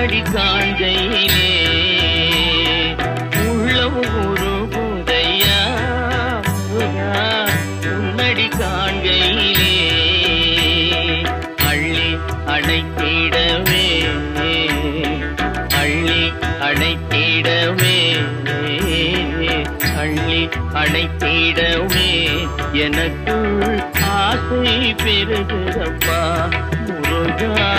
அடி காண்கையிலே உள்ளம் உருகுதையா உன்னடி காண்கையிலே அள்ளி அணைத்திடவே அள்ளி அணைத்திடவே அள்ளி அணைத்திடவே. எனக்குள் ஆசை பெருகிறப்பா முருகா.